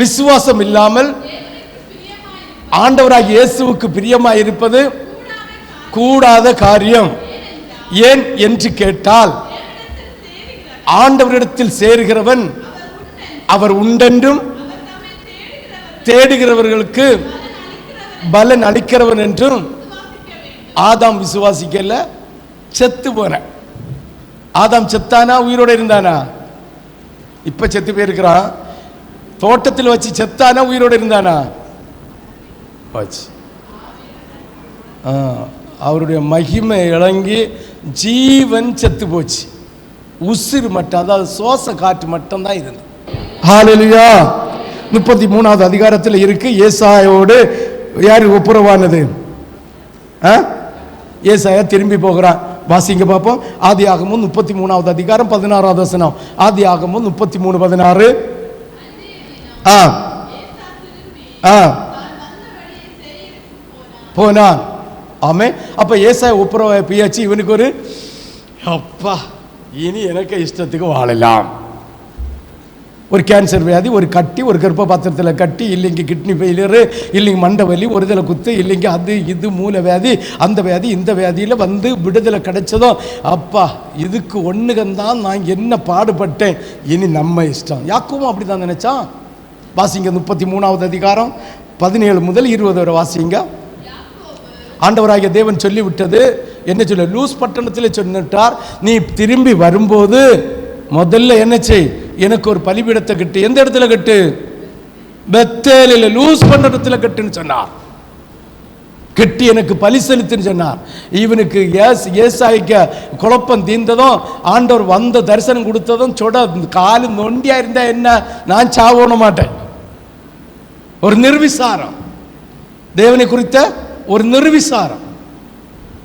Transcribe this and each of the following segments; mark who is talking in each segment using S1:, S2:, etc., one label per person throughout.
S1: விசுவாசம் இல்லாமல் ஆண்டவராக இயேசுவுக்கு பிரியமாக இருப்பது கூடாத காரியம். ஏன் என்று கேட்டால் ஆண்டவரிடத்தில் சேருகிறவன் அவர் உண்டென்றும் தேடுகிறவர்களுக்கு பலன் அளிக்கிறவன் என்றும் ஆதாம் விசுவாசிக்கல செத்து போன. ஆதாம் செத்தானா உயிரோடு இருந்தானா? இப்ப செத்து போயிருக்கிறான். தோட்டத்தில் வச்சு செத்தானா உயிரோடு இருந்தானா? போச்சு. ஆ, அவருடைய மகிமை இழங்கி ஜீவன் செத்து போச்சு. உசிறு மட்டும் அதாவது சுவாச காற்று மட்டும்தான் இருந்தது. ஹalleluya முப்பத்தி மூணாவது அதிகாரத்தில் இருக்கு ஏசாயோடு யார் ஒப்புரவானது? ஆ? ஏசாயா திரும்பி போகிறான். வாசிங்க பார்ப்போம். ஆதி ஆகமும் முப்பத்தி மூணாவது அதிகாரம் பதினாறாவது வசனம். ஆதி ஆகமும் முப்பத்தி மூணு பதினாறு. ஆ. ஆ. போனான். ஆமே அப்ப ஏசாய ஒப்புரவ பியாச்சு. இவனுக்கு ஒரு அப்பா இனி எனக்கு இஷ்டத்துக்கு வாழலாம். ஒரு கேன்சர் வியாதி ஒரு கட்டி ஒரு கர்ப்ப பாத்திரத்தில் கட்டி இல்லைங்க கிட்னி ஃபெயிலியரு இல்லைங்க மண்டை வலி ஒரு இதில் குத்து இல்லைங்க அது இது மூல வியாதி அந்த வியாதி இந்த வியாதியில் வந்து விடுதலை கிடைச்சதும் அப்பா இதுக்கு ஒன்றுகந்தான் நான் என்ன பாடுபட்டேன். இனி நம்ம இஷ்டம். யாக்கும் அப்படி தான் நினச்சான்? வாசிங்க முப்பத்தி மூணாவது அதிகாரம் பதினேழு முதல் இருபது வரை வாசிங்க. ஆண்டவராகிய தேவன் சொல்லிவிட்டது. என்ன சொல்ல? லூஸ் பட்டணத்தில் சொன்னிட்டார். நீ திரும்பி வரும்போது முதல்ல என்ன செய்? எனக்கு ஒரு பலிபீடத்தை கட்டு. எந்த இடத்துல கட்டு? பெத்தேலில் லூஸ் பட்டணத்தில் கட்டுன்னு சொன்னார். கெட்டி எனக்கு பலி செலுத்துன்னு சொன்னார். இவனுக்கு ஏஸ் ஏசாய்க்க குழப்பம் தீர்ந்ததும் ஆண்டவர் வந்த தரிசனம் கொடுத்ததும் சொட காலு நொண்டியாக இருந்தால் என்ன? நான் சாவண மாட்டேன். ஒரு நிர்விசாரம். தேவனை குறித்த ஒரு நிர்விசாரம்.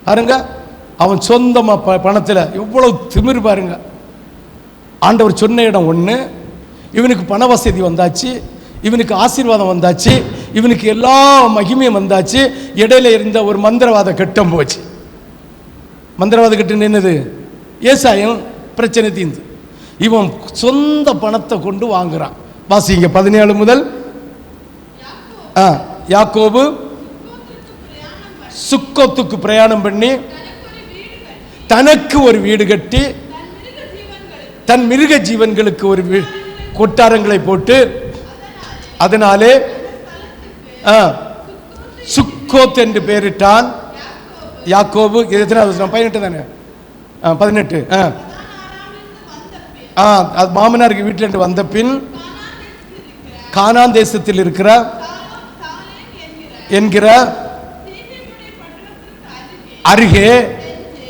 S1: பாருங்க அவன் சொந்தமாக ப பணத்தில் இவ்வளவு திமிர் பாருங்க. ஆண்டவர் சொன்ன இடம் ஒன்று இவனுக்கு பண வசதி வந்தாச்சு இவனுக்கு ஆசீர்வாதம் வந்தாச்சு இவனுக்கு எல்லா மகிமையும் வந்தாச்சு இடையில இருந்த ஒரு மந்திரவாத கட்டம் போச்சு. மந்திரவாத கட்டம் என்னது? ஏசாயம் பிரச்சனை தீர்ந்து. இவன் சொந்த பணத்தை கொண்டு வாங்குறான். வாசிங்க பதினேழு முதல் யாக்கோபு? சுக்கோத்துக்கு பிரயாணம் பண்ணி தனக்கு ஒரு வீடு கட்டி தன் மிருக ஜீவன்களுக்கு ஒரு வீ- கொட்டாரங்களை போட்டு அதனாலே ஆ, சுக்கோத் என்று பெயரிட்டான் யாக்கோபு. எத்தனாவது பதினெட்டு தானே? ஆ பதினெட்டு. ஆ. ஆ அது மாமனாருக்கு வீட்டில் வந்த பின் கானான் தேசத்தில் இருக்கிற என்கிற அருகே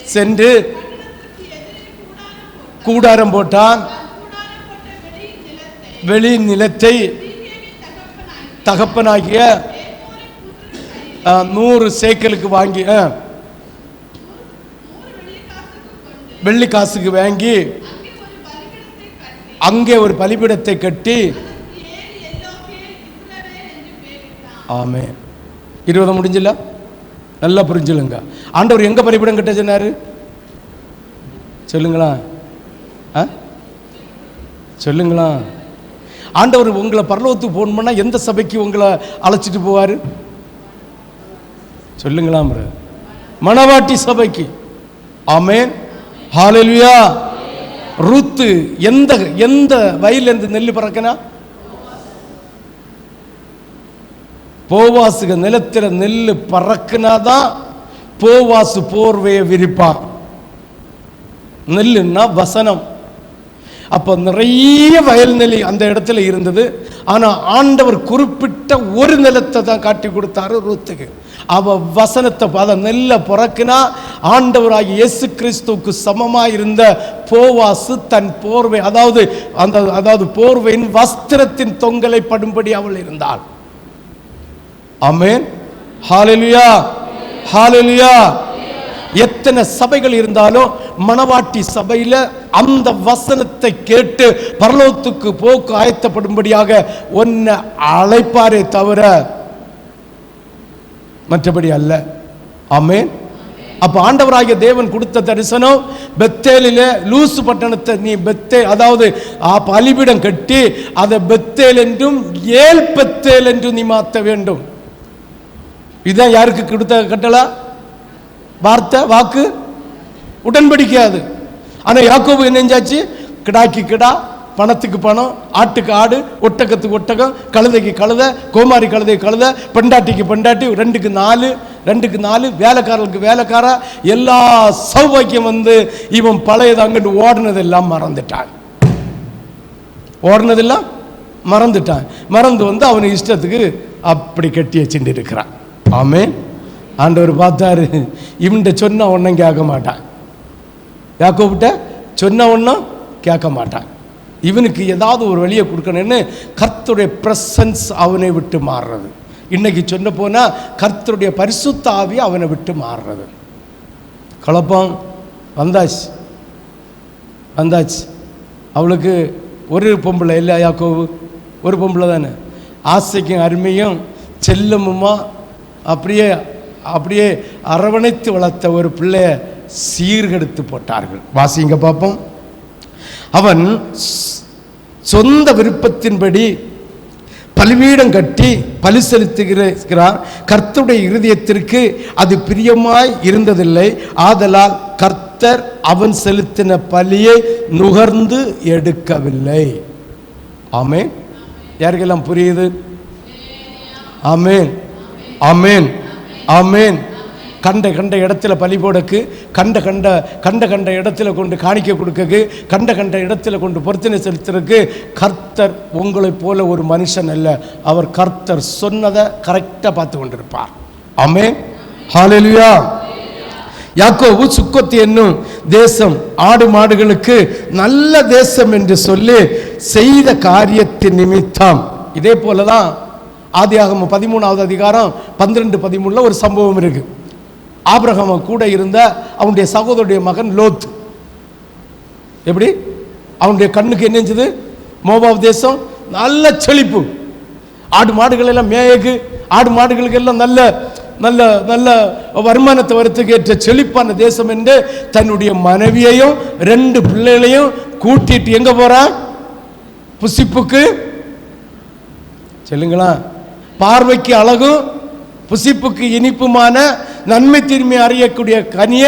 S1: சென்று கூடாரம் போட்டான். வெளி நிலத்தை தகப்பனாகிய நூறு சேக்கலுக்கு வாங்கி ஆ, வெள்ளி காசுக்கு வாங்கி அங்கே ஒரு பலிபீடத்தை கட்டி ஆமே இருபதை முடிஞ்சில்ல நல்லா புரிஞ்சுலுங்க. ஆண்டவர் எங்கே பலிபீடம் கிட்ட சொன்னார்? சொல்லுங்களா? ஆ? சொல்லுங்களா? ஆண்டவர் உங்களை பரலோகத்துக்கு பண்ணால் எந்த சபைக்கு உங்களை அழைச்சிட்டு போவார்? சொல்லுங்களா மணவாட்டி சபைக்கு. ஆமேன். ஹாலெல்வியா ருத்து எந்த எந்த வயல்லேருந்து நெல் பறக்கனா? போவாசுக நிலத்தில் நெல் பறக்குனாதான் போவாசு போர்வையை விரிப்பான் நெல்லுன்னா வசனம். அப்போ நிறைய வயல்நிலை அந்த இடத்துல இருந்தது. ஆனால் ஆண்டவர் குறிப்பிட்ட ஒரு நிலத்தை தான் காட்டி கொடுத்தாரு ரூத்துக்கு. அவ வசனத்தை அதை நெல்லை பிறக்குனா ஆண்டவராக இயேசு கிறிஸ்துவுக்கு சமமாக இருந்த போவாசு தன் போர்வை அதாவது அந்த அதாவது போர்வையின் வஸ்திரத்தின் தொங்கலை படும்படி அவள் இருந்தாள். அமேன் ஹாலெலியா ஹாலெலியா எத்தனை சபைகள் இருந்தாலும் மணவாட்டி சபையில் அந்த வசனத்தை கேட்டு பரலோகத்துக்கு போக்கு ஆயத்தப்படும்படியாக ஒன்ன அழைப்பாரே தவிர மற்றபடி அல்ல. ஆமென். அப்ப ஆண்டவராகிய தேவன் கொடுத்த தரிசனம் பெத்தேலில் லூசு பட்டணத்தை நீ பெத்தே அதாவது பலிபிடம் கட்டி அதை பெத்தேல் என்றும் ஏல் பெத்தேல் என்றும் நீ மாற்ற வேண்டும். இதுதான் யாருக்கு கொடுத்த கட்டளா? வார்த்தை வாக்கு? உடன்படிக்கை அது. ஆனா யாக்கோபு என்ன செஞ்சாச்சு? கிடாக்கு கிடா பணத்துக்கு பணம் ஆட்டுக்கு ஆடு ஒட்டகத்துக்கு ஒட்டகம் கழுதைக்கு கழுதை கோமாரி கழுதை கழுதை பெண்டாட்டிக்கு பெண்டாட்டி ரெண்டுக்கு நாலு ரெண்டுக்கு நாலு வேலைக்காரர்களுக்கு வேலைக்காரா எல்லா சௌபாக்கியம் வந்து இவன் பழையது அங்கிட்டு ஓடினதெல்லாம் மறந்துட்டான். ஓடினதெல்லாம் மறந்துட்டான். மறந்து வந்து அவன் இஷ்டத்துக்கு அப்படி கட்டி வச்சுட்டு இருக்கிறான். ஆமே ஆண்டவர் பார்த்தாரு. இவன்கிட்ட சொன்ன ஒன்றும் கேட்க மாட்டான். யாக்கோபிட்ட சொன்ன ஒன்றும் கேட்க மாட்டான். இவனுக்கு ஏதாவது ஒரு வழியை கொடுக்கணும்னு கர்த்தருடைய ப்ரெசன்ஸ் அவனை விட்டு மாறுறது. இன்னைக்கு சொன்ன போனால் கர்த்தருடைய பரிசுத்தாவி அவனை விட்டு மாறுறது. குழப்பம் வந்தாச்சு. வந்தாச்சு. அவளுக்கு ஒரு பொம்பளை இல்லை யாக்கோவு ஒரு பொம்பளை தானே. ஆசைக்கும் அருமையும் செல்லமுமா அப்படியே அப்படியே அரவணைத்து வளர்த்த ஒரு பிள்ளைய சீர்கெடுத்து போட்டார்கள். வாசிங்க பார்ப்போம் அவன் சொந்த விருப்பத்தின்படி பலிபீடம் கட்டி பலி செலுத்துகிறார். கர்த்தருடைய இருதயத்திற்கு அது பிரியமாய் இருந்ததில்லை. ஆதலால் கர்த்தர் அவன் செலுத்தின பலியை நுகர்ந்து எடுக்கவில்லை. ஆமே யாருக்கெல்லாம் புரியுது? ஆமேன். அமேன் அமேன் கண்ட கண்ட இடத்துல பலி போடக்கு கண்ட கண்ட கண்ட கண்ட இடத்துல கொண்டு காணிக்க கொடுக்கக்கு கண்ட கண்ட இடத்துல கொண்டு பொருத்தனை செலுத்துறதுக்கு கர்த்தர் உங்களைப் போல ஒரு மனுஷன் அல்ல. அவர் கர்த்தர் சொன்னதை கரெக்டாக பார்த்து கொண்டிருப்பார். ஆமென். ஹalleluya யாக்கோவு சுக்கொத்து என்னும் தேசம் ஆடு மாடுகளுக்கு நல்ல தேசம் என்று சொல்லி செய்த காரியத்தின் நிமித்தம். இதே போல தான் ஆதியாகம பதிமூணாவது அதிகாரம் பன்னிரெண்டு பதிமூணுல ஒரு சம்பவம் இருக்கு. ஆபிரகம கூட இருந்த அவனுடைய சகோதரனுடைய மகன் லோத். எப்படி? அவனுடைய கண்ணுக்கு என்ன செஞ்சது தேசம் நல்ல செழிப்பு. ஆடு மாடுகள் எல்லாம் மேயக்கு ஆடு மாடுகளுக்கு எல்லாம் நல்ல நல்ல நல்ல வருமானத்தை வரத்துக்கு ஏற்ற செழிப்பான தேசம் என்று தன்னுடைய மனைவியையும் ரெண்டு பிள்ளைகளையும் கூட்டிட்டு எங்க போறான்? புசிப்புக்கு. சொல்லுங்களா பார்வைக்கு அழகும் புசிப்புக்கு இனிப்புமான நன்மை தீர்மை அறியக்கூடிய கனிய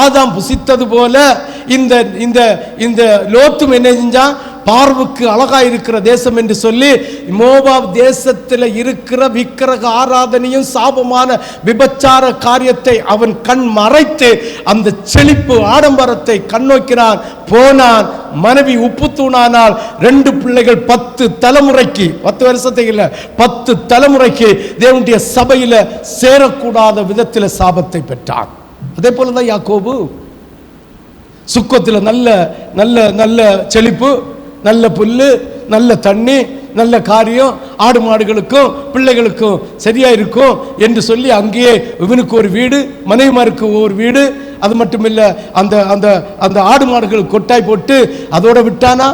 S1: ஆதாம் புசித்தது போல இந்த இந்த இந்த லோத்தும் என்ன செஞ்சான்? பார்வுக்கு அழகா இருக்கிற தேசம் என்று சொல்லி மோபாப் தேசத்தில் இருக்கிற விக்கிரக ஆராதனையும் சாபமான விபச்சார காரியத்தை அவன் கண் மறைத்து அந்த செழிப்பு ஆடம்பரத்தை கண்ணோக்கினான் போனான் மனைவி உப்பு தூணானால் ரெண்டு பிள்ளைகள் பத்து தலைமுறைக்கு பத்து வருஷத்துக்கு இல்லை பத்து தலைமுறைக்கு தேவனுடைய சபையில சேரக்கூடாத விதத்தில் சாபத்தை பெற்றான். அதே போலதான் யாக்கோபு சுக்கத்தில் நல்ல நல்ல நல்ல செழிப்பு நல்ல புல்லு நல்ல தண்ணி நல்ல காரியம் ஆடு மாடுகளுக்கும் பிள்ளைகளுக்கும் சரியா இருக்கும் என்று சொல்லி அங்கேயே இவனுக்கு ஒரு வீடு மனைவிமாருக்கு ஒரு வீடு. அது மட்டும் இல்ல அந்த அந்த அந்த ஆடு மாடுகள் கொட்டாய் போட்டு அதோட விட்டானா?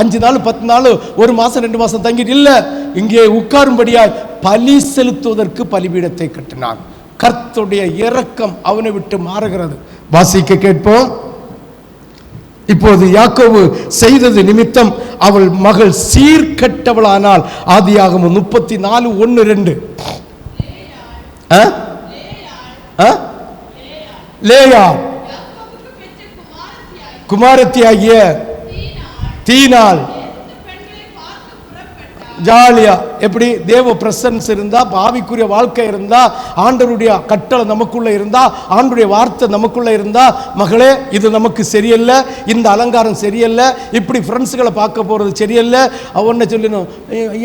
S1: அஞ்சு நாள் பத்து நாள் ஒரு மாசம் ரெண்டு மாசம் தங்கிட்டு இல்லை. இங்கே உட்காரும்படியாய் பலி செலுத்துவதற்கு பலிபீடத்தை கட்டினான். கர்த்துடைய இரக்கம் அவனை விட்டு மாறுகிறது. வாசிக்க கேட்போம். இப்போது யாக்கோபு செய்தது நிமித்தம் அவள் மகள் சீர்கெட்டவளானால் ஆதியாகமம் முப்பத்தி நாலு ஒன்று ரெண்டு? லேயா. குமாரத்தியாகிய தீனாள். ஜாலியா. எப்படி தேவ பிரசன்ஸ் இருந்தா பாவிக்குரிய வாழ்க்கை இருந்தா ஆண்டவருடைய கட்டளை நமக்குள்ள இருந்தா ஆண்டுடைய வார்த்தை நமக்குள்ள இருந்தா மகளே இது நமக்கு சரியல்ல இந்த அலங்காரம் சரியல்ல இப்படி ஃப்ரெண்ட்ஸுகளை பார்க்க போறது சரியல்ல. அவ சொல்லணும்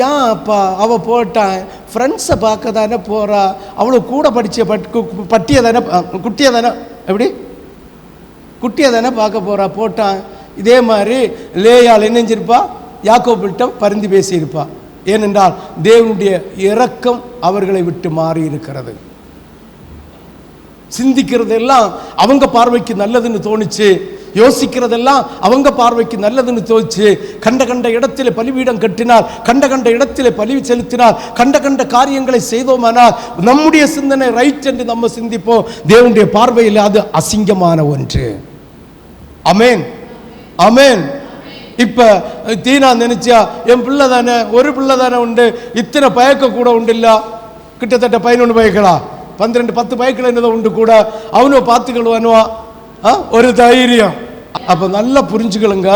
S1: ஏன் அப்பா அவ போட்டான் ஃப்ரெண்ட்ஸை பார்க்க தானே போறா? அவ்வளோ கூட படிச்ச பட் பட்டியை தானே குட்டியை தானே எப்படி? குட்டியை தானே பார்க்க போறா போட்டான் இதே மாதிரி லேயால் இணைஞ்சிருப்பா செஞ்சிருப்பா? யாக்கோபிட்ட பரிந்து பேசியிருப்பாள் ஏனென்றால் தேவனுடைய இரக்கம் அவர்களை விட்டு மாறி இருக்கிறது சிந்திக்கிறதெல்லாம் அவங்க பார்வைக்கு நல்லதுன்னு தோணுச்சு. யோசிக்கிறதெல்லாம் அவங்க பார்வைக்கு நல்லதுன்னு தோச்சு கண்ட கண்ட இடத்திலே பலிபீடம் கட்டினால் கண்ட கண்ட இடத்திலே பலி செலுத்தினால் கண்ட கண்ட காரியங்களை செய்தோமானால் நம்முடைய சிந்தனை ரைட் என்று நம்ம சிந்திப்போம். தேவனுடைய பார்வையில் அது அசிங்கமான ஒன்று. அமேன் அமேன் இப்போ தீனா நினச்சா என் பிள்ளை தானே ஒரு பிள்ளை தானே உண்டு இத்தனை பயக்க கூட உண்டு இல்லை. கிட்டத்தட்ட பதினொன்று பயக்கலா? பன்னிரெண்டு பத்து பயக்கில் என்னதை உண்டு கூட. அவனும் பார்த்துக்கிடுவானுவா ஆ ஒரு தைரியம். அப்போ நல்லா புரிஞ்சுக்கலுங்க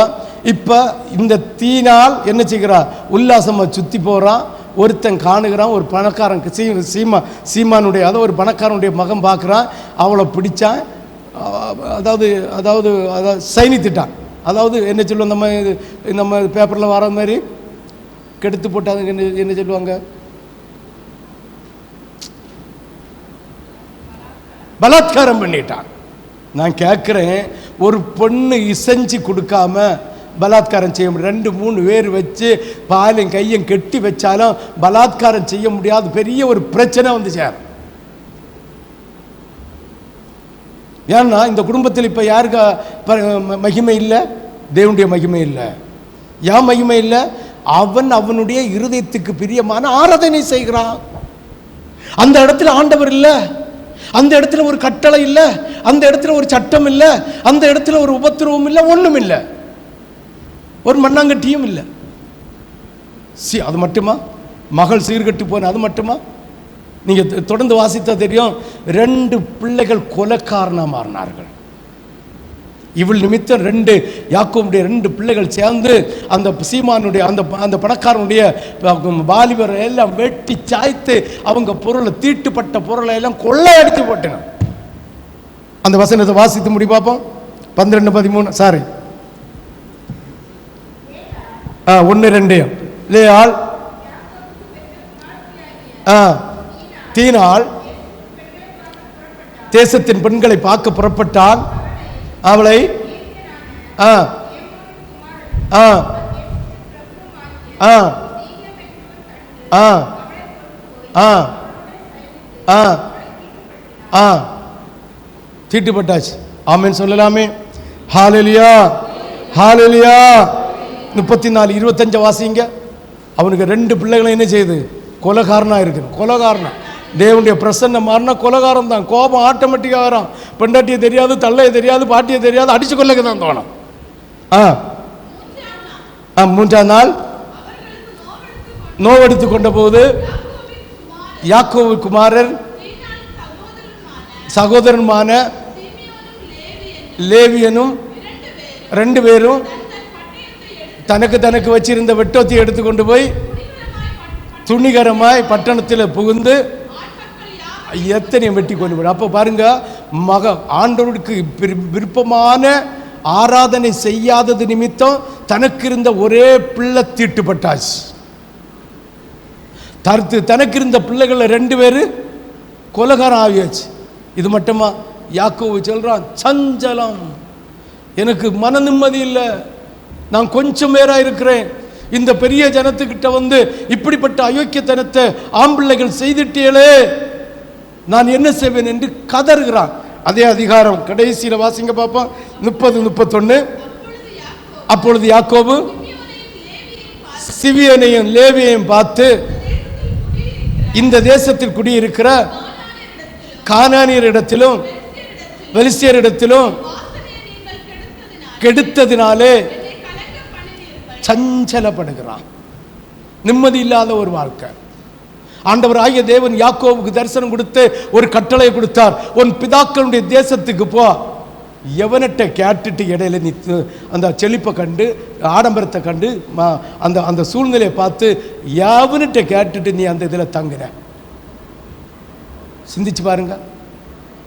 S1: இப்போ இந்த தீனால் என்ன செய்கிறா? உல்லாசமாக சுற்றி போகிறான் ஒருத்தன் காணுகிறான் ஒரு பணக்காரன் சீ சீமா சீமானுடைய அதாவது ஒரு பணக்காரனுடைய மகன் பார்க்குறான். அவளை பிடிச்சான். அதாவது அதாவது அதாவது சைனித்துட்டான். அதாவது என்ன சொல்லுவோம் நம்ம இது நம்ம பேப்பரில் வர மாதிரி கெடுத்து போட்டாங்க என்ன என்ன சொல்லுவாங்க? பலாத்காரம் பண்ணிட்டான். நான் கேட்குறேன் ஒரு பொண்ணு இசைஞ்சு கொடுக்காம பலாத்காரம் செய்ய முடியும் ரெண்டு மூணு பேர் வச்சு பாலையும் கையும் கெட்டி வச்சாலும் பலாத்காரம் செய்ய முடியாத. பெரிய ஒரு பிரச்சனை வந்து சேரும் ஏன்னா இந்த குடும்பத்தில் இப்போ யாருக்கு மகிமை இல்லை? தேவனுடைய மகிமை இல்லை. ஏன் மகிமை இல்லை? அவன் அவனுடைய இருதயத்துக்கு பிரியமான ஆராதனை செய்கிறான். அந்த இடத்துல ஆண்டவர் இல்லை. அந்த இடத்துல ஒரு கட்டளை இல்லை. அந்த இடத்துல ஒரு சட்டம் இல்லை. அந்த இடத்துல ஒரு உபத்திரவம் இல்லை. ஒன்றும் இல்லை. ஒரு மண்ணாங்கட்டியும் இல்லை. சி அது மட்டுமா? மகள் சீர்கட்டு போன அது மட்டுமா? நீங்கள் தொடர்ந்து வாசித்தா தெரியும் ரெண்டு பிள்ளைகள் கொலைக்காரனா மாறினார்கள். இவள் நிமித்தம் ரெண்டு யாக்கோவுடைய ரெண்டு பிள்ளைகள் சேர்ந்து அந்த சீமானுடைய அந்த அந்த பணக்காரனுடைய வாலிபரை எல்லாம் வெட்டி சாய்த்து அவங்க பொருளை தீட்டுப்பட்ட பொருளை எல்லாம் கொள்ளையடித்து போட்டனர் அந்த வசனத்தை வாசித்து முடி பார்ப்போம். பன்னிரெண்டு பதிமூணு சாரி ஆ ஒன்று ரெண்டு. லேயாள் ஆ. தீனால் தேசத்தின் பெண்களை பார்க்க புறப்பட்டான். அவளை ஆ ஆ ஆ ஆ ஆ ஆ ஆ. தீட்டுப்பட்டாச்சு. ஆமென் சொல்லலாமே. ஹாலெலியா ஹாலெலியா முப்பத்தி நாலு இருபத்தஞ்ச வாசிங்க. அவனுக்கு ரெண்டு பிள்ளைகளும் என்ன செய்யுது? கொலகாரனா இருக்குது கொலகாரனா. தேவனுடைய பிரசன்னம் மாறினா கொலகாரம் தான். கோபம் ஆட்டோமேட்டிக்காக வரும். பெண்டாட்டியை தெரியாது தள்ளையை தெரியாது பாட்டியை தெரியாது அடிச்சு கொள்ளக்கு தான் தோணும் ஆ. ஆ மூன்றாம் நாள் நோவெடுத்து கொண்ட போது யாக்கோவு குமாரர் சகோதரனுமான லேவியனும் ரெண்டு பேரும் தனக்கு தனக்கு வச்சிருந்த வெட்டோத்தி எடுத்துக்கொண்டு போய் துணிகரமாய் பட்டணத்தில் புகுந்து எத்தனையும் வெட்டி கொண்டு போய் அப்போ பாருங்க மக ஆண்டவருக்கு விரு- விருப்பமான ஆராதனை செய்யாதது நிமித்தம் தனக்கு இருந்த ஒரே பிள்ளை தீட்டுப்பட்டாச்சு. தடுத்து தனக்கு இருந்த பிள்ளைகளை ரெண்டு பேர் கொலகாரம் ஆகியாச்சு. இது மட்டுமா? யாக்கோவு சொல்கிறான் சஞ்சலம். எனக்கு மன நிம்மதி இல்லை. நான் கொஞ்சம் பேராக இருக்கிறேன். இந்த பெரிய ஜனத்துக்கிட்ட வந்து இப்படிப்பட்ட அயோக்கியத்தனத்தை ஆம்பிள்ளைகள் செய்துட்டீங்களே நான் என்ன செய்வேன் என்று கதறுகிறான். அதே அதிகாரம் கடைசியில் வாசிங்க பார்ப்போம் முப்பது முப்பத்தொன்னு. அப்பொழுது யாக்கோபு சிவியனையும் லேவியையும் பார்த்து இந்த தேசத்தில் குடியிருக்கிற கானானியர் இடத்திலும் வெலிசியர் இடத்திலும் கெடுத்ததினாலே சஞ்சலப்படுகிறான். நிம்மதி இல்லாத ஒரு வாழ்க்கை. ஆண்டவர் ஆகிய தேவன் யாக்கோவுக்கு தரிசனம் கொடுத்து ஒரு கட்டளை கொடுத்தார் உன் பிதாக்களுடைய தேசத்துக்கு போ. எவனிட்ட கேட்டுட்டு இடையில நீ அந்த செழிப்பை கண்டு ஆடம்பரத்தை கண்டு அந்த அந்த சூழ்நிலையை பார்த்து எவனிட்ட கேட்டுட்டு நீ அந்த இதில் தங்குற? சிந்திச்சு பாருங்க.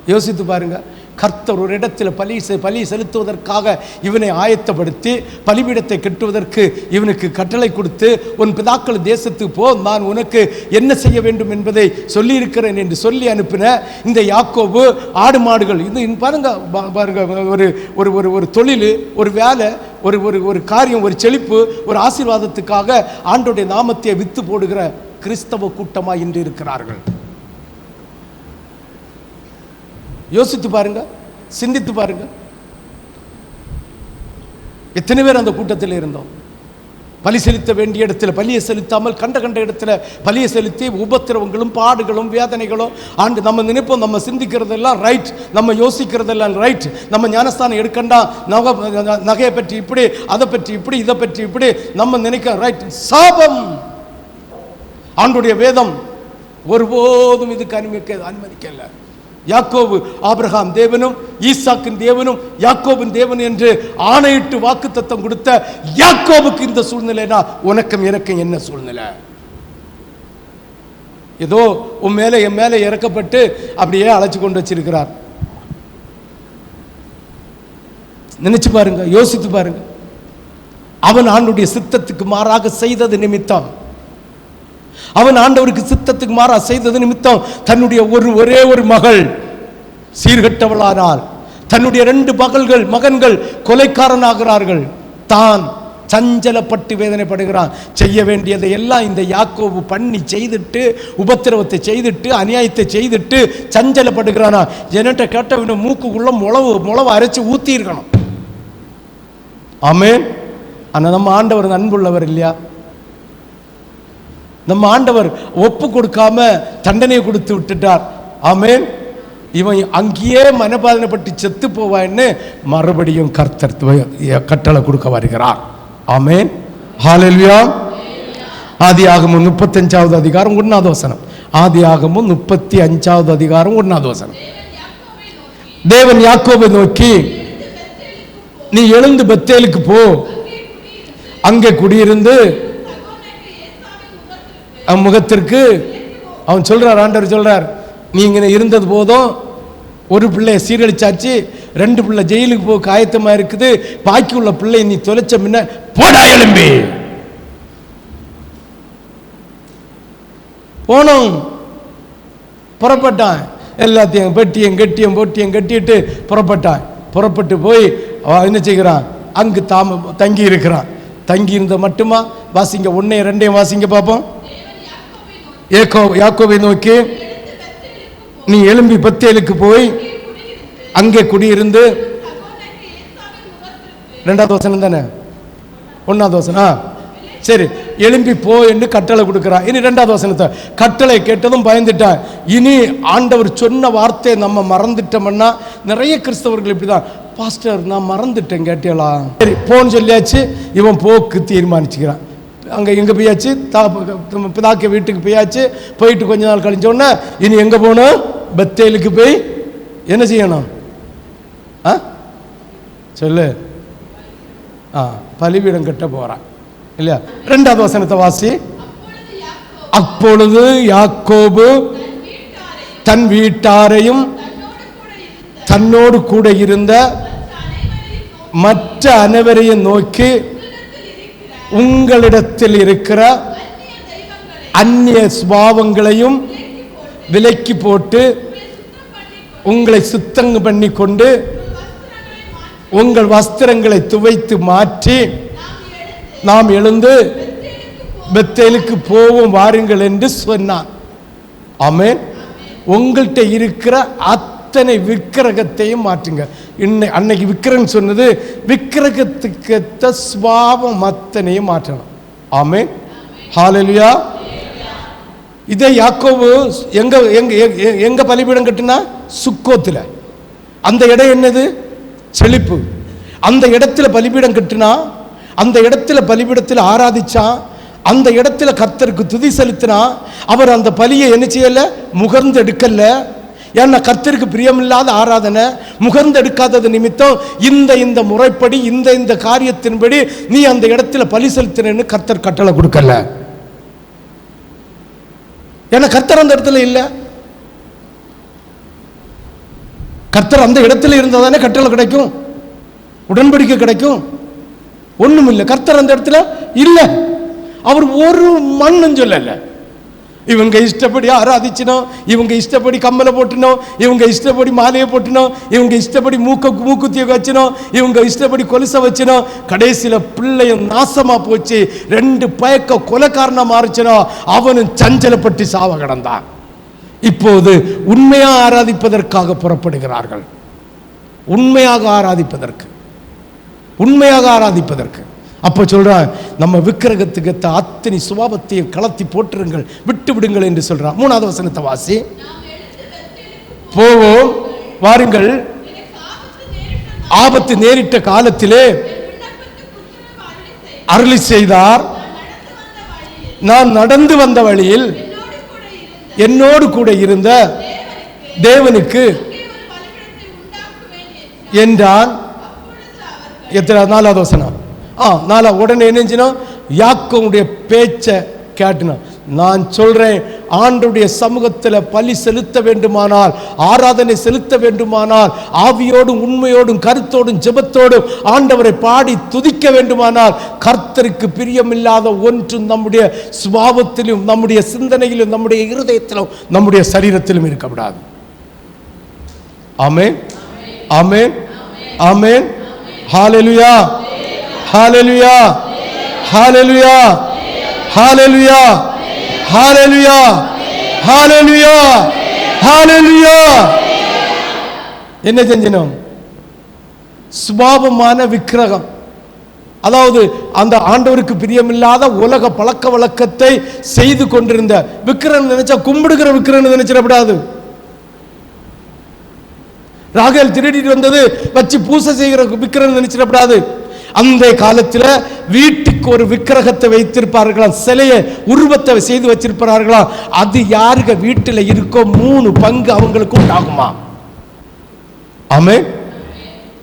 S1: யோசித்து பாருங்கள் கர்த்தர் ஒரு இடத்தில் பலி செ- பலி செலுத்துவதற்காக இவனை ஆயத்தப்படுத்தி பலிபீடத்தை கட்டுவதற்கு இவனுக்கு கட்டளை கொடுத்து உன் பிதாக்கள் தேசத்துக்கு போ நான் உனக்கு என்ன செய்ய வேண்டும் என்பதை சொல்லியிருக்கிறேன் என்று சொல்லி அனுப்பின இந்த யாக்கோபு ஆடு மாடுகள். இது இந்த பாருங்க பாருங்க ஒரு ஒரு ஒரு ஒரு தொழில் ஒரு வேலை ஒரு ஒரு ஒரு காரியம் ஒரு செழிப்பு ஒரு ஆசீர்வாதத்துக்காக ஆண்டோடைய நாமத்தை வித்து போடுகிற கிறிஸ்தவ கூட்டமாக இன்று இருக்கிறார்கள். யோசித்து பாருங்க சிந்தித்து பாருங்க. எத்தனை பேர் அந்த கூட்டத்தில் இருந்தோம்? பலி செலுத்த வேண்டிய இடத்துல பலியை செலுத்தாமல் கண்ட கண்ட இடத்துல பலியை செலுத்தி உபத்திரவங்களும் பாடுகளும் வேதனைகளும் ஆண்டு நம்ம நினைப்போம் நம்ம சிந்திக்கிறதெல்லாம் ரைட் நம்ம யோசிக்கிறதெல்லாம் ரைட் நம்ம ஞானஸ்தானம் எடுக்கண்டா நகை நகையை பற்றி இப்படி அதை பற்றி இப்படி இதை பற்றி இப்படி நம்ம நினைக்க ரைட் சாபம். ஆண்டுடைய வேதம் ஒருபோதும் இதுக்கு அனுமதிக்க அனுமதிக்கலை. யாக்கோவு ஆபிரகாம் தேவனும் ஈசாக்கின் தேவனும் யாக்கோபின் தேவன் என்று ஆணையிட்டு வாக்குத்தத்தம் கொடுத்த யாக்கோவுக்கு இந்த சூழ்நிலைனா உனக்கும் எனக்கும் என்ன சூழ்நிலை? ஏதோ உன் மேலே என் மேலே இறக்கப்பட்டு அப்படியே அழைச்சி கொண்டு வச்சிருக்கிறார். நினைச்சு பாருங்க யோசித்து பாருங்க. அவன் ஆண்டுடைய சித்தத்துக்கு மாறாக செய்தது நிமித்தம். அவன் ஆண்டவருக்கு சித்தத்துக்கு மாறா செய்தது நிமித்தம் தன்னுடைய ஒரு ஒரே ஒரு மகள் சீர்கட்டவளானார் தன்னுடைய ரெண்டு மகள்கள் மகன்கள் கொலைக்காரனாகிறார்கள். தான் சஞ்சலப்பட்டு வேதனைப்படுகிறான். செய்ய வேண்டியதை எல்லாம் இந்த யாக்கோபு பண்ணி செய்துட்டு உபத்திரவத்தை செய்துட்டு அநியாயத்தை செய்துட்டு சஞ்சலப்படுகிறானா? என்னட்ட கேட்டவன மூக்குக்குள்ள முளவு முளவு அரைச்சு ஊத்தி இருக்கணும் ஆமென். ஆனா நம்ம ஆண்டவர் அன்புள்ளவர் இல்லையா? நம்ம ஆண்டவர் ஒப்பு கொடுக்காம தண்டனை கொடுத்து விட்டுட்டார். ஆமேன். இவன் அங்கேயே மனபாதனைப்பட்டு செத்து போவான்னு மறுபடியும் கர்த்தர் கட்டளை கொடுக்க வருகிறார். ஆமேன். ஹாலெல்வியா ஆதி ஆகமும் முப்பத்தஞ்சாவது அதிகாரம் ஒன்றாவது வசனம். ஆதி ஆகமும் முப்பத்தி அஞ்சாவது அதிகாரம் ஒன்றாவது வசனம். தேவன் யாக்கோபை நோக்கி நீ எழுந்து பெத்தேலுக்கு போ. அங்கே குடியிருந்து அவன் முகத்திற்கு அவன் சொல்கிறார் ஆண்டவர் சொல்கிறார் நீங்கள் இருந்தது போதும். ஒரு பிள்ளைய சீரழிச்சாச்சு ரெண்டு பிள்ளை ஜெயிலுக்கு போக காயத்தமாக இருக்குது. பாக்கி உள்ள பிள்ளை நீ தொலைச்ச முன்ன போடா எலும்பி போனோம். புறப்பட்டான். எல்லாத்தையும் பெட்டியும் கெட்டியும் பொட்டியும் கட்டிட்டு புறப்பட்டான். புறப்பட்டு போய் அவன் என்ன செய்கிறான்? அங்கு தாம தங்கி இருக்கிறான் தங்கி இருந்த மட்டுமா? வாசிங்க ஒன்றையும் ரெண்டையும் வாசிங்க பார்ப்போம். ஏகோ யாக்கோவை நோக்கி நீ எழும்பி பத்தேலுக்கு போய் அங்கே குடியிருந்து ரெண்டாவது வசனம் தானே? ஒன்றாவது வசனம் ஆ சரி எழும்பி போ என்று கட்டளை கொடுக்குறான் இனி ரெண்டாவது வசனத்தை கட்டளை கேட்டதும் பயந்துட்டான் இனி ஆண்டவர் சொன்ன வார்த்தையை நம்ம மறந்துட்டோம்னா நிறைய கிறிஸ்தவர்கள் இப்படிதான் பாஸ்டர் நான் மறந்துட்டேன் கேட்டீங்களா சரி போன்னு சொல்லியாச்சு இவன் போக்கு தீர்மானிச்சுக்கிறான். அங்கே எங்கே போயாச்சு தா பிதாக்க வீட்டுக்கு போயாச்சு போயிட்டு கொஞ்ச நாள் கழிஞ்ச உடனே இனி எங்கே போகணும்? பத்தேலுக்கு போய் என்ன செய்யணும்? ஆ? சொல்லு. ஆ பலிபீடம் கட்ட போகிறான் இல்லையா? ரெண்டாவது வசனத்தை வாசி. அப்பொழுது யாக்கோபு தன் வீட்டாரையும் தன்னோடு கூட இருந்த மற்ற அனைவரையும் நோக்கி உங்களிடத்தில் இருக்கிற அந்நிய சுபாவங்களையும் விலக்கி போட்டு உங்களை சுத்தம் பண்ணி கொண்டு உங்கள் வஸ்திரங்களை துவைத்து மாற்றி நாம் எழுந்து பெத்தேலுக்கு போவோம் வாருங்கள் என்று சொன்னான் ஆமேன். உங்கள்கிட்ட இருக்கிற அத்தனை விக்கிரகத்தையும் மாற்றுங்க. இன்னை அன்னைக்கு விக்கிரகன் சொன்னது விக்கிரகத்துக்கு சுவாபம் அத்தனையும் மாற்றணும். ஆமே ஹாலலியா இதே யாக்கோவு எங்க எங்க எங்க- எங்க பலிபீடம் கட்டுனா? சுக்கோத்துல. அந்த இடம் என்னது? செழிப்பு. அந்த இடத்துல பலிபீடம் கட்டுனா அந்த இடத்துல பலிபீடத்தில் ஆராதிச்சான் அந்த இடத்துல கர்த்தருக்கு துதி செலுத்தினா அவர் அந்த பலியை என்ன செய்யல? முகர்ந்து எடுக்கல ஏன்னா கர்த்தருக்கு பிரியமில்லாத ஆராதனை முகர்ந்தெடுக்காதது நிமித்தம் இந்த இந்த முறைப்படி இந்த இந்த காரியத்தின்படி நீ அந்த இடத்துல பலி செலுத்தினு கர்த்தர் கட்டளை கொடுக்கல. ஏன்னா கர்த்தர் அந்த இடத்துல இல்லை. கர்த்தர் அந்த இடத்துல இருந்தால் தானே கட்டளை கிடைக்கும். உடன்படிக்கை கிடைக்கும். ஒன்றும் இல்லை கர்த்தர் அந்த இடத்துல இல்லை. அவர் ஒரு மண்ணும் சொல்லலை. இவங்க இஷ்டப்படி ஆராதிச்சினோம் இவங்க இஷ்டப்படி கம்மலை போட்டுனோம் இவங்க இஷ்டப்படி மாலையை போட்டுனோம் இவங்க இஷ்டப்படி மூக்க மூக்குத்திய வச்சினோம் இவங்க இஷ்டப்படி கொலுசை வச்சினோம். கடைசியில் பிள்ளையும் நாசமாக போச்சு. ரெண்டு பயக்க கொலைக்காரனாக மாறிச்சினோ அவனும் சஞ்சலப்பட்டு சாவ கடந்தான். இப்போது உண்மையாக ஆராதிப்பதற்காக புறப்படுகிறார்கள். உண்மையாக ஆராதிப்பதற்கு. உண்மையாக ஆராதிப்பதற்கு. அப்போ சொல்கிறா நம்ம விக்கிரகத்துக்கு அத்தனை சுபாவத்தையும் கலத்தி போட்டுருங்கள் விட்டு விடுங்கள் என்று சொல்கிறான் மூணாவது வசனத்தை வாசி. போவோம் வாருங்கள். ஆபத்து நேரிட்ட காலத்திலே அருளி செய்தார். நான் நடந்து வந்த வழியில் என்னோடு கூட இருந்த தேவனுக்கு என்றான். எத்தனை நாலாவது வசனம். ஆ நாளா உடனே என்னஞ்சினா யாக்கோவுடைய பேச்சை கேட்டினான் நான் சொல்கிறேன் ஆண்டுடைய சமூகத்தில் பலி செலுத்த வேண்டுமானால் ஆராதனை செலுத்த வேண்டுமானால் ஆவியோடும் உண்மையோடும் கருத்தோடும் ஜெபத்தோடும் ஆண்டவரை பாடி துதிக்க வேண்டுமானால் கர்த்தருக்கு பிரியமில்லாத ஒன்றும் நம்முடைய சுபாவத்திலும் நம்முடைய சிந்தனையிலும் நம்முடைய இருதயத்திலும் நம்முடைய சரீரத்திலும் இருக்கக்கூடாது. Amen. Amen. Amen. Hallelujah hallelujah hallelujah hallelujah hallelujah hallelujah hallelujah என்ன செஞ்சினோம்? சுபாவமான விக்கிரகம். அதாவது அந்த ஆண்டவருக்கு பிரியமில்லாத உலக பழக்க வழக்கத்தை செய்து கொண்டிருந்த விக்கிரகம் நினைச்சா கும்பிடுகிற விக்கிரகம் நினைச்சிடப்படாது ராகேல் திருடிட்டு வந்தது வச்சு பூசை செய்கிற விக்கிரகம் நினைச்சிடப்படாது அந்த காலத்தில் வீட்டுக்கு ஒரு விக்கிரகத்தை வைத்திருப்பார்களாம் சிலையை உருவத்தை செய்து வச்சிருப்பார்களாம் அது யாருங்க வீட்டில் இருக்கோ மூணு பங்கு அவங்களுக்கு உண்டாகுமா? ஆமே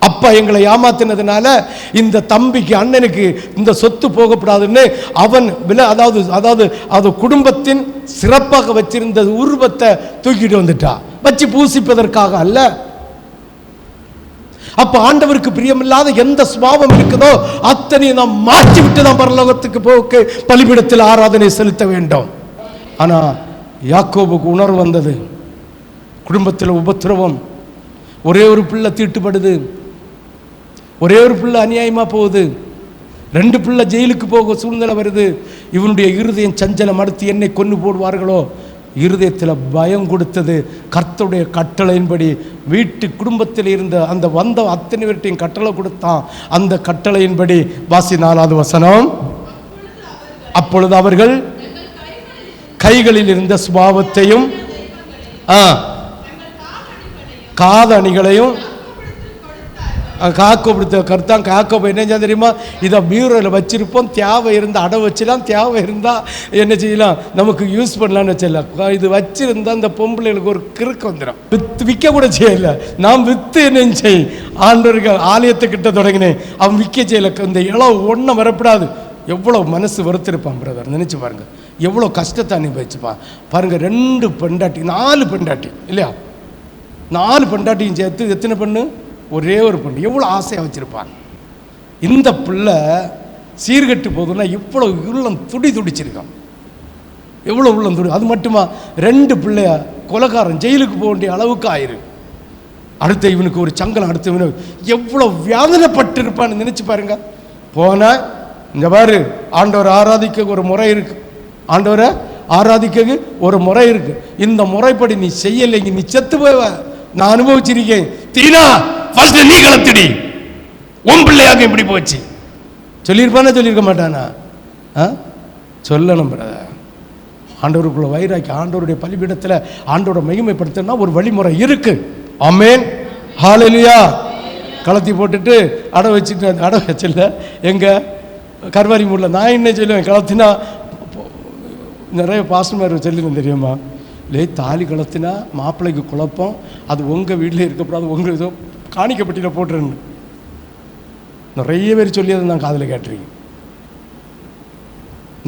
S1: அப்பா எங்களை ஏமாத்தினதுனால இந்த தம்பிக்கு அண்ணனுக்கு இந்த சொத்து போகக்கூடாதுன்னு அவன் வில அதாவது அதாவது அது குடும்பத்தின் சிறப்பாக வச்சிருந்த உருவத்தை தூக்கிட்டு வந்துட்டா. வச்சு பூசிப்பதற்காக அல்ல. அப்ப ஆண்டவருக்கு பிரியமில்லாத எந்த சுபாவம் இருக்குதோ அத்தனை நாம் மாற்றி விட்டு தான் பரலோகத்துக்கு போக்கு பலிபிடத்தில் ஆராதனை செலுத்த வேண்டும். ஆனா யாக்கோபுக்கு உணர்வு வந்தது. குடும்பத்தில் உபத்திரவம். ஒரே ஒரு பிள்ளை தீட்டுப்படுது. ஒரே ஒரு பிள்ளை அநியாயமா போகுது. ரெண்டு பிள்ளை ஜெயிலுக்கு போக சூழ்நிலை வருது. இவனுடைய இருதயம் சஞ்சலம் அடுத்து என்னை கொண்டு போடுவார்களோ? இருதயத்தில் பயம் கொடுத்தது. கர்த்தருடைய கட்டளையின்படி வீட்டு குடும்பத்தில் இருந்த அந்த வந்த அத்தனை பேர்ட்டையும் கட்டளை கொடுத்தான். அந்த கட்டளையின்படி வாசி நாலாவது வசனம். அப்பொழுது அவர்கள் கைகளில் இருந்த சுபாவத்தையும் காதணிகளையும் காக்கோ கருத்தான் காக்கோ என்ன தெரியுமா? இதை பியூரோவில் வச்சுருப்போம் தேவை இருந்தால் அடை வச்சுலாம் தேவை இருந்தால் என்ன செய்யலாம்? நமக்கு யூஸ் பண்ணலாம்னு வச்சிடலாம் இது வச்சுருந்தால் அந்த பொம்பளைகளுக்கு ஒரு கிறுக்கு வந்துடும் வித்து விற்க கூட செய்யல. நான் வித்து என்ன செய் ஆண்டவருக்கு ஆலயத்துக்கிட்ட தொடங்கினேன். அவன் விற்க செய்யல. இந்த இளவு ஒன்றும் வரப்படாது. எவ்வளோ மனசு வருத்திருப்பான் பிரதர் நினச்சி பாருங்கள் எவ்வளோ கஷ்டத்தை அனுபவிச்சுப்பான். பாருங்க ரெண்டு பெண்டாட்டி நாலு பெண்டாட்டி இல்லையா? நாலு பெண்டாட்டியும் சேர்த்து எத்தனை பெண்ணு? ஒரே ஒரு பொண்ணு. எவ்வளோ ஆசையாக வச்சுருப்பாங்க. இந்த பிள்ளை சீர்கட்டு போகுதுன்னா இவ்வளோ உள்ளம் துடி துடிச்சிருக்கான் எவ்வளோ உள்ளம் துடி அது மட்டுமா? ரெண்டு பிள்ளைய கொலகாரம் ஜெயிலுக்கு போக வேண்டிய அளவுக்கு ஆயிரு. அடுத்த இவனுக்கு ஒரு சங்கலம் அடுத்த இவனுக்கு எவ்வளோ வியாதனைப்பட்டிருப்பான்னு நினச்சி பாருங்க. போனால் இந்த பாரு ஆண்டவர் ஆராதிக்க ஒரு முறை இருக்கு. ஆண்டவரை ஆராதிக்க ஒரு முறை இருக்கு. இந்த முறைப்படி நீ செய்யலைங்க நீ செத்து போவ. நான் அனுபவிச்சிருக்கேன். தீனா! ஃபர்ஸ்ட் நீ கலத்துடி உன் பிள்ளையாக இப்படி போச்சு. சொல்லியிருப்பானா சொல்லியிருக்க மாட்டானா? ஆ? சொல்லணும் பிரதர் ஆண்டவருக்குள்ள வைராக்கி ஆண்டவருடைய பலிபீடத்தில் ஆண்டவரை மகிமைப்படுத்தினா ஒரு வழிமுறை இருக்கு. அமேன் ஹாலலியா கலத்தி போட்டுட்டு அடை வச்சுட்டு அடை வச்சில்ல. எங்கள் கர்வாரி மூடில் நான் என்ன சொல்லுவேன்? கலத்தினா நிறைய பாசமார் சொல்லிருந்தேன் தெரியுமா? லே தாலி கலத்தினா மாப்பிள்ளைக்கு குழப்பம். அது உங்கள் வீட்டில் இருக்கக்கூடாது உங்கள் இதோ காணிக்கப்பட்டியில் போட்டுருன்னு. நிறைய பேர் சொல்லி அதை நான் காதில் கேட்டிருக்கேன்.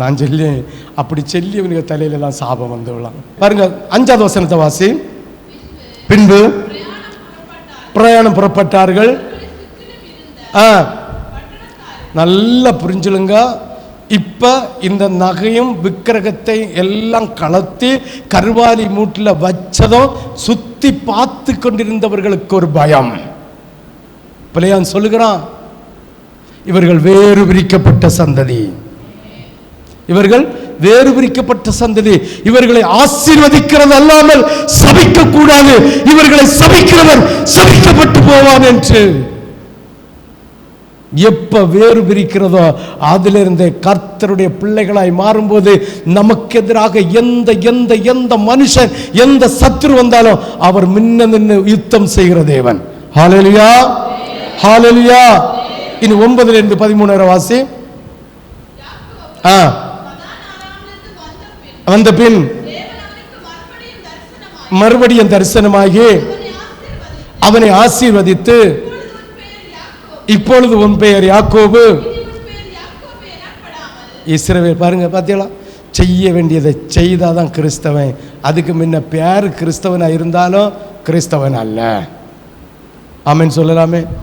S1: நான் சொல்லி அப்படி சொல்லி இவனுக்கு தலையிலலாம் சாபம் வந்து விடலாம் பாருங்க அஞ்சாவது வசனத்தை வாசி. பின்பு பிரயாணம் புறப்பட்டார்கள். ஆ நல்லா புரிஞ்சுலுங்க இப்போ இந்த நகையும் விக்கிரகத்தை எல்லாம் கலத்தி கருவாலி மூட்டில் வச்சதும் சுற்றி பார்த்து கொண்டிருந்தவர்களுக்கு ஒரு பயம். பிள்ளையான் சொல்லுகிறான் இவர்கள் வேறு பிரிக்கப்பட்ட சந்ததி. இவர்கள் வேறு பிரிக்கப்பட்ட சந்ததி. இவர்களை ஆசீர்வதிக்கிறது அல்லாமல் சபிக்க கூடாது. இவர்களை சபிக்கிறவர் சபிக்கப்பட்டு போவான் என்று. எப்ப வேறு பிரிக்கிறதோ அதிலிருந்து கர்த்தருடைய பிள்ளைகளாய் மாறும்போது நமக்கு எதிராக எந்த எந்த எந்த மனுஷன் எந்த சத்துரு வந்தாலும் அவர் முன்ன நின்று யுத்தம் செய்கிற தேவன். ஹாலேலியா ஹாலலியா இனி ஒன்பதுல இருந்து பதிமூணு வரை வாசி. ஆ. வந்த பின் மறுபடியும் தரிசனமாகி அவனை ஆசீர்வதித்து இப்பொழுது உன் பெயர் யாக்கோபு. இஸ்ரவேல் பாருங்க பார்த்தீங்களா செய்ய வேண்டியதை செய்தாதான் கிறிஸ்தவன். அதுக்கு முன்ன பேர் கிறிஸ்தவனாக இருந்தாலும் கிறிஸ்தவன் அல்ல. ஆமென் சொல்லலாமே.